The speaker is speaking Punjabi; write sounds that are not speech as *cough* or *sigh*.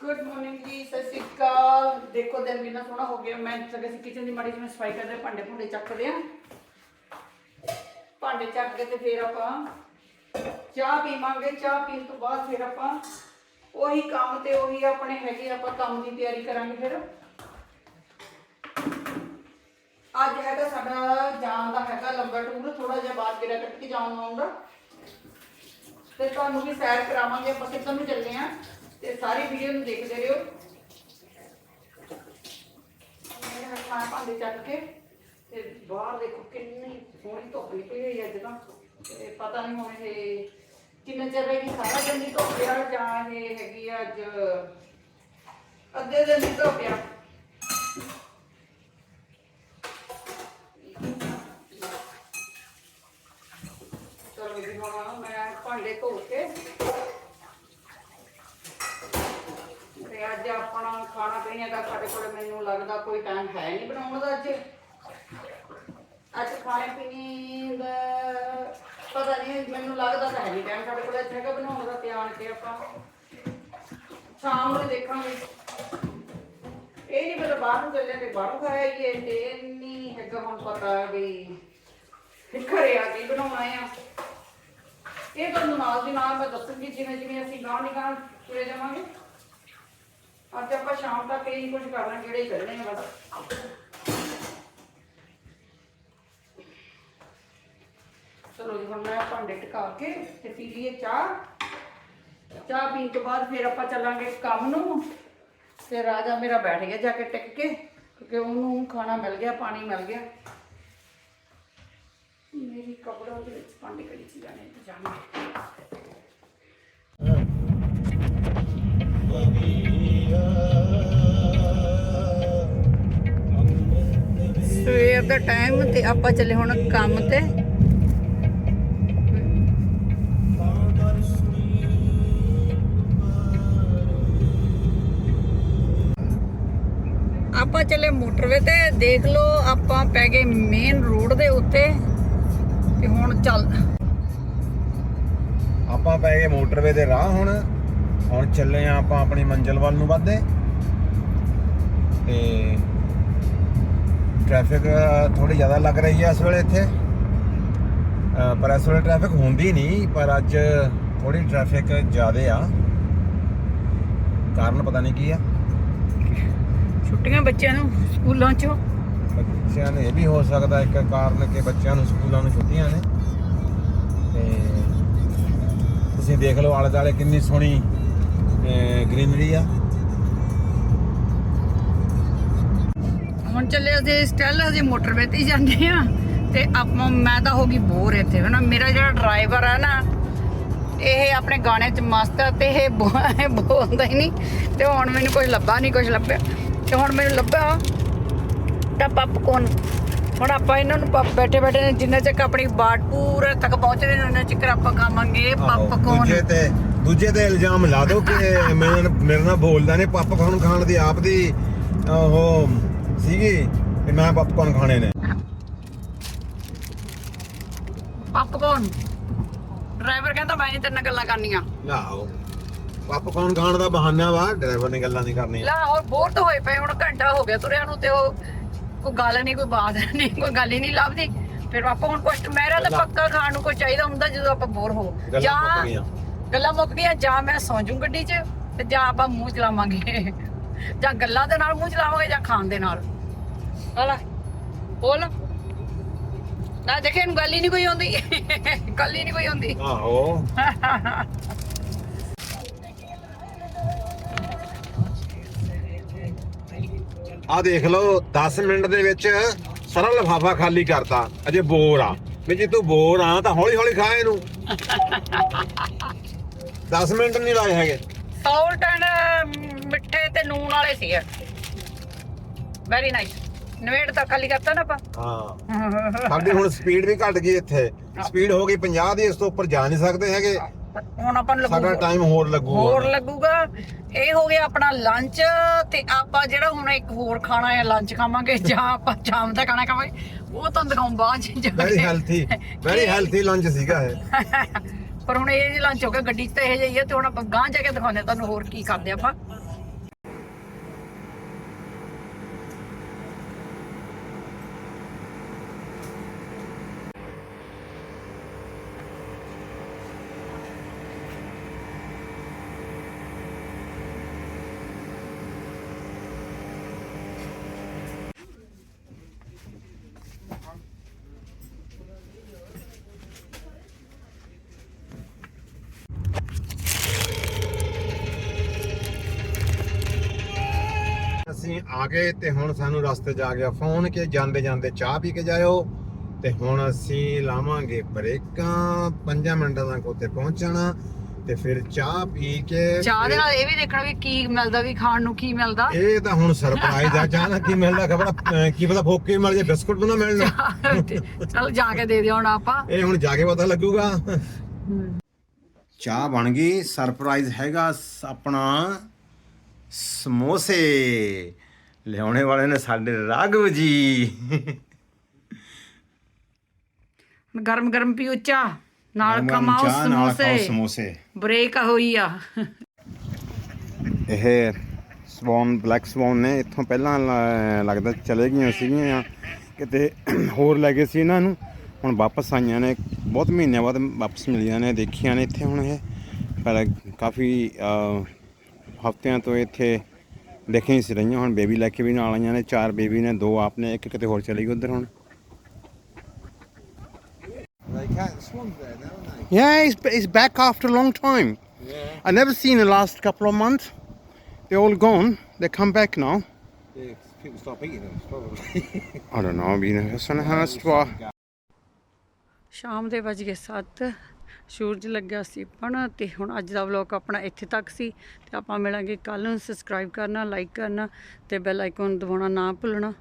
ਗੁੱਡ ਮਾਰਨਿੰਗ ਜੀ, ਸਤਿ ਸ਼੍ਰੀ ਅਕਾਲ। ਦੇਖੋ ਦਿਨ ਕਿੰਨਾ ਸੋਹਣਾ ਹੋ ਗਿਆ। ਮੈਂ ਸਗੇ ਸੀ ਕਿਚਨ ਦੀ ਮਾੜੀ ਜਿਹੀ ਸਫ਼ਾਈ ਕਰਦੇ ਭਾਂਡੇ ਭੁੰਡੇ ਚੱਕਦੇ ਆ ਭਾਂਡੇ ਚੱਕ ਕੇ ਤੇ ਫਿਰ ਆਪਾਂ ਚਾਹ ਪੀਵਾਂਗੇ। ਚਾਹ ਪੀਣ ਤੋਂ ਬਾਅਦ ਫਿਰ ਆਪਾਂ ਉਹੀ ਕੰਮ ਤੇ ਉਹੀ ਆਪਣੇ ਹੈਗੇ ਆਪਾਂ ਕੰਮ ਦੀ ਤਿਆਰੀ ਕਰਾਂਗੇ ਫਿਰ। ਅੱਜ ਹੈਗਾ ਸਾਡਾ, ਜਾਣ ਦਾ ਹੈਗਾ ਲੰਬਾ ਟੂਰ। ਥੋੜਾ ਜਿਹਾ ਬਾਅਦ ਗੇੜਾ ਕੱਟ ਕੇ ਜਾਣ ਆਉਂਦਾ। ਤੇ ਤੁਹਾਨੂੰ ਵੀ ਸੈਰ ਕਰਾਵਾਂਗੇ। ਆਪਾਂ ਕਿੱਧਰ ਨੂੰ ਚੱਲੇ ਆ ਤੇ ਸਾਰੀ ਵੀਡੀਓ ਨੂੰ ਦੇਖਦੇ ਰਹੋ। ਮੇਰੇ ਹੱਥਾਂ ਭਾਂਡੇ ਚੱਕ ਕੇ ਤੇ ਬਾਹਰ ਦੇਖੋ ਕਿੰਨੀ ਸੋਹਣੀ ਧੁੱਪ ਨਿਕਲੀ ਹੋਈ ਅੱਜ ਤਾਂ। ਤੇ ਪਤਾ ਨਹੀਂ ਹੁਣ ਇਹ ਕਿੰਨੇ ਚਿਰ ਰਹੇਗੀ, ਸਾਰਾ ਦਿਨ ਦੀ ਧੁੱਪ ਆ ਜਾਂ ਇਹ ਹੈਗੀ ਆ ਅੱਜ ਅੱਧੇ ਦਿਨ ਦੀ ਧੁੱਪ ਆ। ਚਲੋ ਜੀ, ਹੁਣ ਮੈਂ ਭਾਂਡੇ ਧੋ ਕੇ ਤੇ ਅੱਜ ਆਪਣਾ ਖਾਣਾ ਪੀਣੇ ਦਾ ਸਾਡੇ ਕੋਲ ਮੈਨੂੰ ਲੱਗਦਾ ਕੋਈ ਟਾਈਮ ਹੈ ਨਹੀਂ ਬਣਾਉਣ ਦਾ ਅੱਜ। ਅੱਜ ਖਾਣੇ ਪੀਣੇ ਦਾ ਪਤਾ ਨਹੀਂ, ਮੈਨੂੰ ਲੱਗਦਾ ਤਾਂ ਹੈ ਨਹੀਂ ਟਾਈਮ ਸਾਡੇ ਕੋਲ ਇੱਥੇ ਹੈਗਾ ਬਣਾਉਣ ਦਾ ਤੇ ਆਣ ਕੇ ਆਪਾਂ। ਸ਼ਾਮ ਨੂੰ ਦੇਖਾਂਗੇ। ਇਹ ਨਹੀਂ ਪਤਾ ਬਾਹਰ ਨੂੰ ਤੇ ਬਾਹਰੋਂ ਖਾਇਆ ਹੀ ਇਹ ਤੇ ਨਹੀਂ ਹੈਗਾ ਹੁਣ ਪਤਾ ਵੀ ਘਰੇ ਆ ਕੇ ਬਣਾਉਣਾ ਆ। ਇਹ ਤੁਹਾਨੂੰ ਨਾਲ ਦੀ ਨਾਲ ਮੈਂ ਦੱਸੂਗੀ ਜਿਵੇਂ ਜਿਵੇਂ ਅਸੀਂ ਗਾਂਹ ਦੀ ਗਾਂਹ ਤੁਰੇ ਜਾਵਾਂਗੇ। ਅੱਜ ਆਪਾਂ ਸ਼ਾਮ ਤੱਕ ਇਹ ਕੁਝ ਕਰਨਾ ਕਿਹੜੇ ਹੀ ਕਰਨੇ ਆ ਬਸ। ਚਲੋ ਜੀ, ਹੁਣ ਮੈਂ ਭਾਂਡੇ ਟਿਕਾ ਕੇ ਤੇ ਪੀ ਲਈਏ ਚਾਹ। ਚਾਹ ਪੀਣ ਤੋਂ ਬਾਅਦ ਫਿਰ ਆਪਾਂ ਚੱਲਾਂਗੇ ਕੰਮ ਨੂੰ। ਤੇ ਰਾਜਾ ਮੇਰਾ ਬੈਠ ਗਿਆ ਜਾ ਕੇ ਟਿਕ ਕੇ, ਕਿਉਂਕਿ ਉਹਨੂੰ ਖਾਣਾ ਮਿਲ ਗਿਆ, ਪਾਣੀ ਮਿਲ ਗਿਆ। ਮੇਰੀ ਕਪੜਾਂ ਦੇ ਵਿੱਚ ਭਾਂਡੇ ਕੜੀ ਚ ਜਾਣੇ ਤੇ ਜਾਣੇ। ਦਾ ਟਾਈਮ ਤੇ ਆਪਾਂ ਚੱਲੇ ਹੁਣ ਕੰਮ ਤੇ। ਆਪਾਂ ਚੱਲੇ ਮੋਟਰਵੇ ਤੇ। ਦੇਖ ਲਓ ਆਪਾਂ ਪੈ ਗਏ ਮੇਨ ਰੋਡ ਦੇ ਉੱਤੇ ਤੇ ਹੁਣ ਚੱਲ। ਆਪਾਂ ਪੈ ਗਏ ਮੋਟਰਵੇ ਦੇ ਰਾਹ ਹੁਣ। ਹੁਣ ਚੱਲੇ ਆ ਆਪਾਂ ਆਪਣੀ ਮੰਜ਼ਿਲ ਵੱਲ ਨੂੰ ਵੱਧਦੇ ਤੇ ਟ੍ਰੈਫਿਕ ਥੋੜੀ ਜ਼ਿਆਦਾ ਲੱਗ ਰਹੀ ਹੈ ਇਸ ਵੇਲੇ ਇੱਥੇ। ਪਰ ਇਸ ਵੇਲੇ ਟ੍ਰੈਫਿਕ ਹੁੰਦੀ ਨਹੀਂ ਪਰ ਅੱਜ ਥੋੜੀ ਟ੍ਰੈਫਿਕ ਜ਼ਿਆਦੇ ਆ। ਕਾਰਨ ਪਤਾ ਨਹੀਂ ਕੀ ਆ। ਛੁੱਟੀਆਂ ਬੱਚਿਆਂ ਨੂੰ ਸਕੂਲਾਂ ਚੋਂ। ਬੱਚਿਆਂ ਨੇ ਇਹ ਵੀ ਹੋ ਸਕਦਾ ਇੱਕ ਕਾਰਨ ਕਿ ਬੱਚਿਆਂ ਨੂੰ ਸਕੂਲਾਂ ਨੂੰ ਛੁੱਟੀਆਂ ਨੇ। ਤੇ ਤੁਸੀਂ ਦੇਖ ਲਓ ਆਲੇ ਦੁਆਲੇ ਕਿੰਨੀ ਸੋਹਣੀ ਗ੍ਰੀਨਰੀ ਆ। ਹੁਣ ਚੱਲੇ ਅਸੀਂ ਸਟੈਲ ਅਸੀਂ ਮੋਟਰਵੇ ਤੇ ਜਾਂਦੇ ਆ ਤੇ ਆਪਾਂ ਮੈਂ ਤਾਂ ਹੋ ਗਈ ਬੋਰ ਇੱਥੇ। ਹਨਾ ਮੇਰਾ ਜਿਹੜਾ ਡਰਾਈਵਰ ਆ ਨਾ ਇਹ ਆਪਣੇ ਗਾਣੇ 'ਚ ਮਸਤ ਆ ਤੇ ਇਹ ਬੋਲਦਾ ਹੀ ਨਹੀਂ। ਤੇ ਹੁਣ ਮੈਨੂੰ ਕੁਝ ਲੱਭਾ ਨਹੀਂ ਕੁਝ ਲੱਭਿਆ। ਤੇ ਹੁਣ ਮੈਨੂੰ ਲੱਭਾ ਤਾਂ ਪਪਕੋਨ ਹੁਣ ਆਪਾਂ ਇਹਨਾਂ ਨੂੰ ਪਪ ਬੈਠੇ ਬੈਠੇ ਨੇ ਜਿੰਨਾ ਚੱਕ ਆਪਣੀ ਬਾਟ ਪੂਰੇ ਤੱਕ ਪਹੁੰਚਦੇ ਨੇ ਉਹਨਾਂ ਚੱਕਰ ਆਪਾਂ ਖਾਵਾਂਗੇ ਆਹੋ, ਪਪਕੋਨ ਦੂਜੇ ਤੇ ਦੂਜੇ ਤੇ ਇਲਜ਼ਾਮ ਲਾ ਦਿਓ ਕਿ ਮੇਰੇ ਨਾਲ ਬੋਲਦਾ ਨੇ ਪਪਕੌਰਨ ਖਾਣ ਦੀ ਆਪ ਦੀ ਉਹ ਸੀਗੀ ਕਿ ਮੈਂ ਪਪਕੌਰਨ ਖਾਣੇ ਨੇ। ਪਪਕੋਨ ਡਰਾਈਵਰ ਕਹਿੰਦਾ ਮੈਂ ਤੇਰੇ ਨਾਲ ਗੱਲਾਂ ਕਰਨੀਆਂ। ਲਾਓ ਪਪਕੌਰਨ ਖਾਣ ਦਾ ਬਹਾਨਾ ਵਾ ਡਰਾਈਵਰ ਨੇ ਗੱਲਾਂ ਨਹੀਂ ਕਰਨੀਆਂ। ਲਾ ਹੋਰ ਬੋਰ ਤਾਂ ਹੋਏ ਪਏ ਹੁਣ ਘੰਟਾ ਹੋ ਗਿਆ ਤੁਰਿਆ ਨੂੰ ਤੇ ਉਹ ਕੋਈ ਗੱਲ ਨਹੀਂ ਕੋਈ ਬਾਤ ਨਹੀਂ ਕੋਈ ਗੱਲ ਹੀ ਨਹੀਂ ਲੱਭਦੀ। ਫਿਰ ਆਪਾਂ ਹੁਣ ਕੁਛ ਮੇਰਾ ਤਾਂ ਪੱਕਾ ਖਾਣ ਨੂੰ ਕੋਈ ਚਾਹੀਦਾ ਹੁੰਦਾ ਜਦੋਂ ਆਪਾਂ ਬੋਰ ਹੋ ਗਈਆਂ। ਗੱਲਾਂ ਮੁੱਕ ਗਈਆਂ ਜਾਂ ਮੈਂ ਸੌਂ ਜੂ ਗੱਡੀ 'ਚ ਤੇ ਜਾਂ ਆਪਾਂ ਮੂੰਹ ਚਲਾਵਾਂਗੇ। ਜਾਂ ਗੱਲਾਂ ਦੇ ਨਾਲ ਮੂੰਹ ਚਲਾਵਾਂਗੇ ਜਾਂ ਖਾਣ ਦੇ ਨਾਲ। ਹਲਾ ਬੋਲ ਨਾ, ਦੇਖੇ, ਇਹਨੂੰ ਗੱਲ ਹੀ ਨਹੀਂ ਕੋਈ ਆਉਂਦੀ। ਗੱਲ ਹੀ ਨਹੀਂ ਕੋਈ ਆਉਂਦੀ। ਆਹੋ। ਆ ਦੇਖ ਲਓ 10 ਮਿੰਟ ਦੇ ਵਿੱਚ ਸਾਰਾ ਲਫਾਫਾ ਖਾਲੀ ਕਰਤਾ। ਅਜੇ ਬੋਰ ਆ। ਵੀ ਜੇ ਤੂੰ ਬੋਰ ਆ ਤਾਂ ਹੌਲੀ ਹੌਲੀ ਖਾ ਇਹਨੂੰ। 10 ਮਿੰਟ ਨਹੀਂ ਲਾਏ ਹੈਗੇ। ਐਂਡ ਮਿੱਠੇ ਤੇ ਨੂਣ ਵਾਲੇ ਸੀ ਵੈਰੀ ਨਾਈਸ ਨਵੇੜ ਤਾਂ ਖਾਲੀ ਕਰਤਾ ਨਾ ਆਪਾਂ। ਹਾਂ। ਸਾਡੀ ਹੁਣ ਸਪੀਡ ਵੀ ਘਟ ਗਈ ਇੱਥੇ। ਸਪੀਡ ਹੋ ਗਈ 50 ਦੀ ਇਸ ਤੋਂ ਉੱਪਰ ਜਾ ਨਹੀਂ ਸਕਦੇ ਹੈਗੇ। ਹੁਣ ਆਪਾਂ ਨੂੰ ਸਾਡਾ ਟਾਈਮ ਹੋਰ ਲੱਗੂਗਾ ਹੋਰ ਲੱਗੂਗਾ। ਇਹ ਹੋ ਗਿਆ ਆਪਣਾ ਲੰਚ ਤੇ ਆਪਾਂ ਜਿਹੜਾ ਹੁਣ ਇੱਕ ਹੋਰ ਖਾਣਾ ਹੈ ਲੰਚ ਖਾਵਾਂਗੇ ਜਾਂ ਆਪਾਂ ਸ਼ਾਮ ਦਾ ਖਾਣਾ ਖਾਵਾਂਗੇ ਉਹ ਤਾਂ ਦਿਖਾਉਂ ਬਾਅਦ ਚ very. Healthy very healthy lunch ਸੀਗਾ ਇਹ। *laughs* ਪਰ ਹੁਣ ਇਹ ਲੰਚ ਹੋ ਗਿਆ, ਗੱਡੀ 'ਚ ਤਾਂ ਇਹ ਜਾਈਏ ਤੇ ਹੁਣ ਆਪਾਂ ਗਾਂ ਜਾ ਕੇ ਦਿਖਾਉਂਦੇ ਹਾਂ ਤੁਹਾਨੂੰ ਹੋਰ ਕੀ ਕਰਦੇ ਆਪਾਂ। ਅਸੀਂ ਆ ਗਏ ਤੇ ਹੁਣ ਸਾਨੂੰ ਰਸਤੇ 'ਚ ਆ ਗਿਆ ਫੋਨ ਕਿ ਜਾਂਦੇ ਜਾਂਦੇ ਚਾਹ ਪੀ ਕੇ ਜਾਇਓ। ਤੇ ਹੁਣ ਅਸੀਂ ਲਾਵਾਂਗੇ ਬ੍ਰੇਕਾਂ 5 ਮਿੰਟਾਂ ਤੱਕ ਉੱਥੇ ਪਹੁੰਚਣਾ ਤੇ ਫਿਰ ਚਾਹ ਪੀ ਕੇ ਚਾਹ ਦੇ ਨਾਲ ਇਹ ਵੀ ਦੇਖਣਾ ਵੀ ਕੀ ਮਿਲਦਾ ਵੀ ਖਾਣ ਨੂੰ ਕੀ ਮਿਲਦਾ। ਇਹ ਤਾਂ ਹੁਣ ਸਰਪ੍ਰਾਈਜ਼ ਆ ਚਾਹ ਨਾਲ ਕੀ ਮਿਲਦਾ ਖਬਰ ਕੀ ਪਤਾ ਫੋਕੇ ਮਿਲ ਜੇ ਬਿਸਕੁਟ ਨਾ ਮਿਲਣ। ਚਲ ਜਾ ਕੇ ਦੇ ਦਿਓ ਹੁਣ ਆਪਾਂ। ਇਹ ਹੁਣ ਜਾ ਕੇ ਪਤਾ ਲੱਗੂਗਾ। ਚਾਹ ਬਣ ਗਈ ਸਰਪ੍ਰਾਈਜ਼ ਹੈਗਾ ਆਪਣਾ ਸਮੋਸੇ। ਲਿਆਉਣੇ ਵਾਲੇ ਨੇ ਸਾਡੇ ਰਾਘਵ ਜੀ। ਗਰਮ ਗਰਮ ਪੀਓ ਚਾਹ ਨਾਲ ਕਮਾਓ ਚਾਹ ਨਾਲ ਖਾਓ ਸਮੋਸੇ। ਸਮੋਸੇ ਬ੍ਰੇਕ ਹੋਈ ਆ। ਇਹ ਸਵੌਨ ਬਲੈਕ ਸਵੌਨ ਨੇ ਇੱਥੋਂ ਪਹਿਲਾਂ ਲ- ਲੱਗਦਾ ਚਲੇ ਗਈਆਂ ਸੀਗੀਆਂ ਕਿਤੇ ਹੋਰ ਲੈ ਗਏ ਸੀ ਇਹਨਾਂ ਨੂੰ। ਹੁਣ ਵਾਪਸ ਆਈਆਂ ਨੇ। ਬਹੁਤ ਮਹੀਨਿਆਂ ਬਾਅਦ ਵਾਪਸ ਮਿਲੀਆਂ ਨੇ ਦੇਖੀਆਂ ਨੇ ਇੱਥੇ ਹੁਣ ਇਹ। ਪਰ ਕਾਫੀ ਹਫ਼ਤਿਆਂ ਤੋਂ ਇੱਥੇ ਦੇਖੀਆਂ ਹੀ ਸੀ ਰਹੀਆਂ ਹੁਣ ਬੇਬੀ ਲੈ ਕੇ ਵੀ ਨਾਲ ਆਈਆਂ ਨੇ ਚਾਰ ਬੇਬੀ ਨੇ ਦੋ ਆਪ ਨੇ ਇੱਕ ਕਿਤੇ ਹੋਰ ਚਲੀ ਗਈ ਉਧਰ ਹੁਣ Yeah, he's, he's back after a long time. I never seen the last couple of months. They're all gone. They come back now. People stop eating them, probably. I don't know. You know, it's a house for. ਸ਼ਾਮ ਦੇ ਵੱਜ ਗਏ 7 ਸੂਰਜ ਲੱਗਿਆ ਸੀ ਪਣ ਤੇ ਹੁਣ ਅੱਜ ਦਾ ਵਲੌਗ ਆਪਣਾ ਇੱਥੇ ਤੱਕ ਸੀ ਤੇ ਆਪਾਂ ਮਿਲਾਂਗੇ ਕੱਲ ਨੂੰ ਸਬਸਕ੍ਰਾਈਬ ਕਰਨਾ ਲਾਈਕ ਕਰਨਾ ਤੇ ਬੈਲ ਆਈਕਨ ਦਬਾਉਣਾ ਨਾ ਭੁੱਲਣਾ।